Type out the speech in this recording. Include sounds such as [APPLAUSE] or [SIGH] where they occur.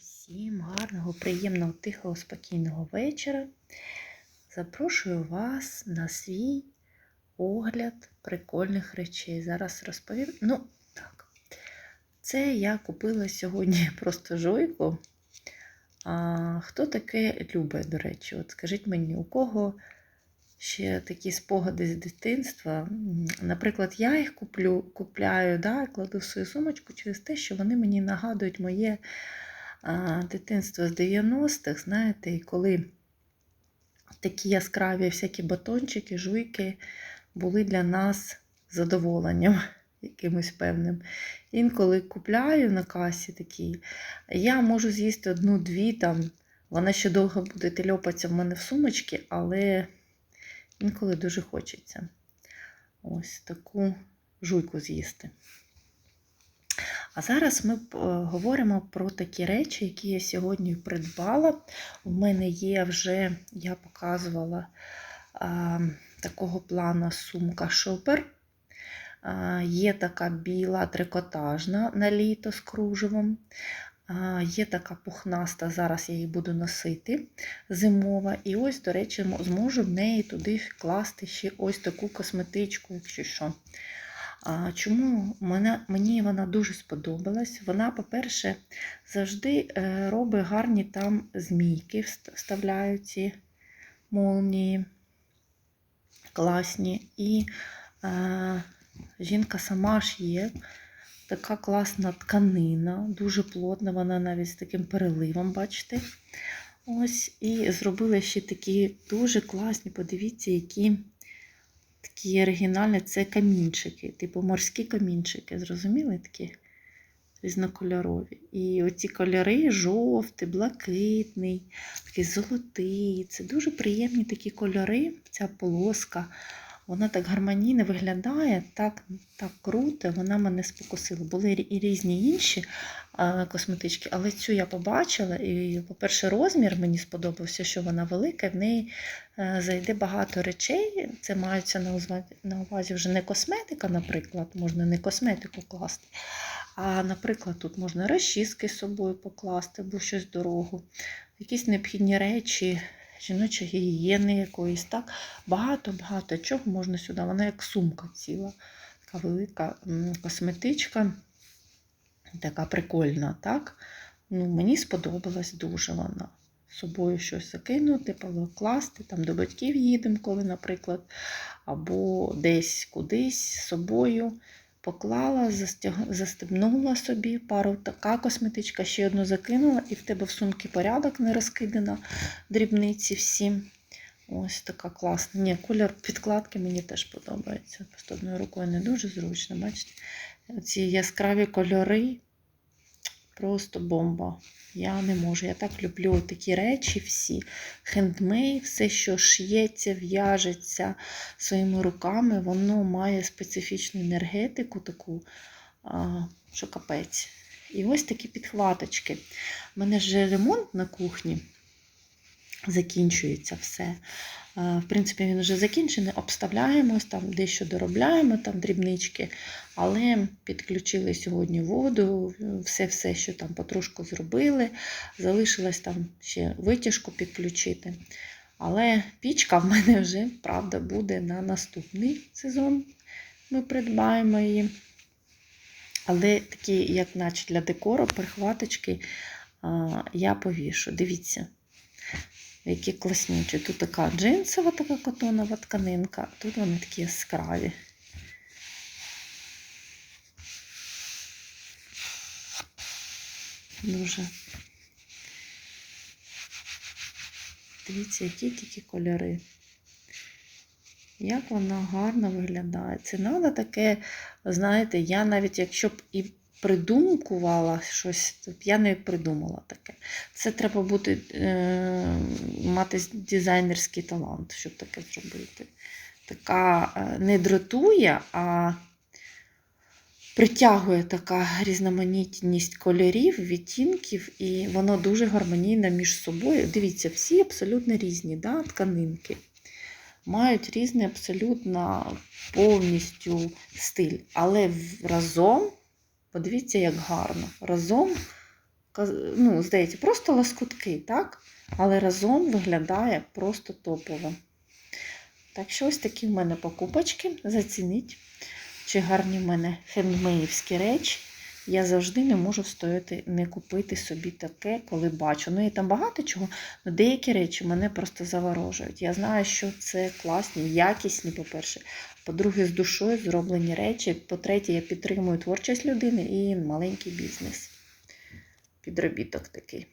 Усім гарного, приємного, тихого, спокійного вечора. Запрошую вас на свій огляд прикольних речей. Зараз розповім. Ну, так. Це я купила сьогодні [LAUGHS] просто жойку. А, Хто таке любить, до речі? От скажіть мені, у кого ще такі спогади з дитинства? Наприклад, я їх куплю, купляю, да, кладу в свою сумочку через те, що вони мені нагадують моє дитинство з 90-х, знаєте, і коли такі яскраві всякі батончики, жуйки були для нас задоволенням [LAUGHS] якимось певним. Інколи купляю на касі такі, я можу з'їсти одну-дві там. Вона ще довго буде тельопатися в мене в сумочці, але інколи дуже хочеться ось таку жуйку з'їсти. А зараз ми говоримо про такі речі, які я сьогодні придбала. У мене є вже, я показувала такого плану сумка шопер. Є така біла трикотажна на літо з кружевом. Є така пухнаста, зараз я її буду носити зимова. І ось, до речі, зможу в неї туди класти ще ось таку косметичку, якщо що. А чому мені вона дуже сподобалась? Вона, по-перше, завжди е, робить гарні там змійки, вст- вставляють ці молнії класні. І е, жінка сама ж є. Така класна тканина, дуже плотна, вона навіть з таким переливом, бачите. Ось, і зробили ще такі дуже класні, подивіться, які такі оригінальні це камінчики, типу морські камінчики, зрозуміли такі різнокольорові. І оці кольори жовтий, блакитний, такий золотий. Це дуже приємні такі кольори, ця полоска. Вона так гармонійно виглядає, так, так круто, вона мене спокусила. Були і різні інші косметички, але цю я побачила. І, по-перше, розмір мені сподобався, що вона велика, в неї е, зайде багато речей. Це мається на увазі, вже не косметика, наприклад, можна не косметику класти. А, наприклад, тут можна розчіски з собою покласти, або щось дорогу, якісь необхідні речі, жіночої гігієни якоїсь. так. Багато-багато чого можна сюди. Вона як сумка ціла, така велика косметичка, така прикольна, так? Ну, мені сподобалась дуже вона. З собою щось закинути, покласти, там до батьків їдемо, коли, наприклад, або десь кудись з собою поклала, застяг... застебнула собі пару така косметичка, ще одну закинула, і в тебе в сумці порядок не розкидана, дрібниці всі. Ось така класна. Ні, колір підкладки мені теж подобається. Просто одною рукою не дуже зручно, бачите? Ці яскраві кольори просто бомба. Я не можу. Я так люблю такі речі всі. Хендмейд, все, що шиється, в'яжеться своїми руками, воно має специфічну енергетику, таку, що капець. І ось такі підхваточки. У мене ж ремонт на кухні закінчується все. Е, В принципі, він вже закінчений, обставляємось, там дещо доробляємо, там дрібнички, але підключили сьогодні воду, все-все, що там потрошку зробили. Залишилось там ще витяжку підключити. Але пічка в мене вже, правда, буде на наступний сезон. Ми придбаємо її. Але такі, як наче для декору, перехваточки я повішу. Дивіться, які класнючі. Тут така джинсова, така котонова тканинка, тут вони такі яскраві. Дуже. Дивіться, які тільки кольори. Як вона гарно виглядає. Це треба таке, знаєте, я навіть якщо б і придумкувала щось, то я не придумала таке. Це треба бути, е, мати дизайнерський талант, щоб таке зробити. Така е, не дратує, а притягує така різноманітність кольорів, відтінків, і воно дуже гармонійно між собою. Дивіться, всі абсолютно різні да, тканинки. Мають різний абсолютно повністю стиль. Але разом, подивіться, як гарно, разом ну, здається, просто лоскутки, так? Але разом виглядає просто топово. Так що ось такі в мене покупочки. Зацініть, чи гарні в мене хендмеївські речі. Я завжди не можу встояти не купити собі таке, коли бачу. Ну і там багато чого, але деякі речі мене просто заворожують. Я знаю, що це класні, якісні, по-перше. По-друге, з душою зроблені речі. По-третє, я підтримую творчість людини і маленький бізнес. Підробіток такий.